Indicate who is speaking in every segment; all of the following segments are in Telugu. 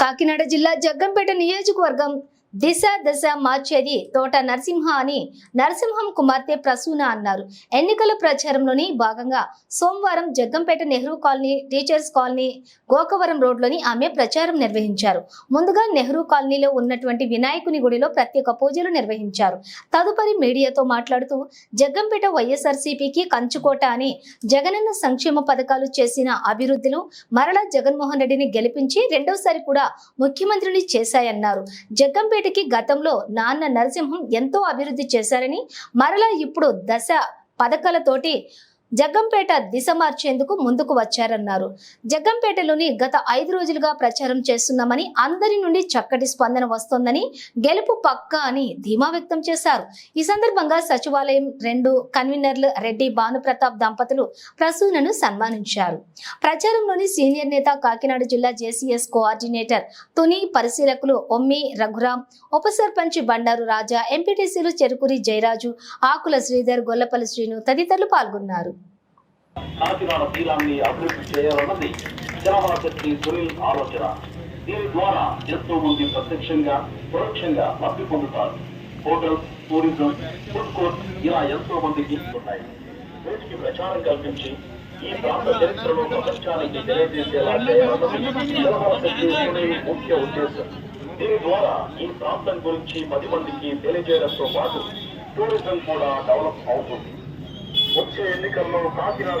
Speaker 1: కాకినాడ జిల్లా జగ్గంపేట నియోజకవర్గం దిశ దశ మార్చేది తోట నరసింహ అని నరసింహం కుమార్తె ప్రసూన అన్నారు. ఎన్నికల ప్రచారంలోని భాగంగా సోమవారం Jaggampeta Nehru colony teachers colony Gokavaram రోడ్లోని ఆమె ప్రచారం నిర్వహించారు. ముందుగా నెహ్రూ కాలనీలో ఉన్నటువంటి వినాయకుని గుడిలో ప్రత్యేక పూజలు నిర్వహించారు. తదుపరి మీడియాతో మాట్లాడుతూ జగ్గంపేట వైఎస్ఆర్సీపీకి కంచుకోట అని జగనన్న సంక్షేమ పథకాలు చేసిన అభివృద్ధులు మరలా జగన్మోహన్ రెడ్డిని గెలిపించి రెండోసారి కూడా ముఖ్యమంత్రిని చేశాయన్నారు. జగ్గంపేట జగ్గంపేటకి గతంలో నాన్న నరసింహం ఎంతో అభివృద్ధి చేశారని మరలా ఇప్పుడు దశ పథకాలతోటి జగ్గంపేట దిశ మార్చేందుకు ముందుకు వచ్చారన్నారు. జగ్గంపేటలోని గత ఐదు రోజులుగా ప్రచారం చేస్తున్నామని అందరి నుండి చక్కటి స్పందన వస్తోందని గెలుపు పక్కా అని ధీమా వ్యక్తం చేశారు. ఈ సందర్భంగా సచివాలయం రెండు కన్వీనర్లు రెడ్డి భానుప్రతాప్ దంపతులు ప్రసూనను సన్మానించారు. ప్రచారంలోని సీనియర్ నేత కాకినాడ జిల్లా జేసీఎస్ కోఆర్డినేటర్ తుని పరిశీలకులు ఒమ్మి రఘురాం ఉప సర్పంచ్ బండారు రాజా ఎంపీటీసీలు చెరుకురి జయరాజు ఆకుల శ్రీధర్ గొల్లపల్లి శ్రీను తదితరులు పాల్గొన్నారు.
Speaker 2: కాకినాడ తీరాన్ని అభివృద్ధి చేయాలన్నది జనమన శక్తి సునీల్ ఆలోచన. దీని ద్వారా ఎంతో మంది ప్రత్యక్షంగా పరోక్షంగా లబ్ధి పొందుతారు. హోటల్స్ టూరిజం ఫుడ్ కోర్ట్ ఇలా ఎంతో మంది తీసుకున్నాయి వీటికి ప్రచారం కల్పించి ఈ ప్రాంత చరిత్రను ప్రపంచానికి తెలియజేసేలా ముఖ్య ఉద్దేశం. దీని ద్వారా ఈ ప్రాంతం గురించి పది మందికి తెలియజేయడంతో పాటు టూరిజం కూడా డెవలప్ అవుతుంది. వచ్చే ఎన్నికల్లో కాకినాడ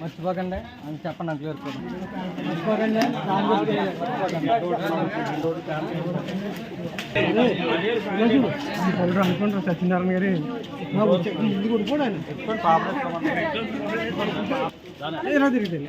Speaker 3: మర్చిపోకండి. అని చెప్పండి నాకు క్లియర్ మర్చిపోకండి అనుకుంటారు సత్యనారాయణ గారి కూడా ఎలా తిరుగుతుంది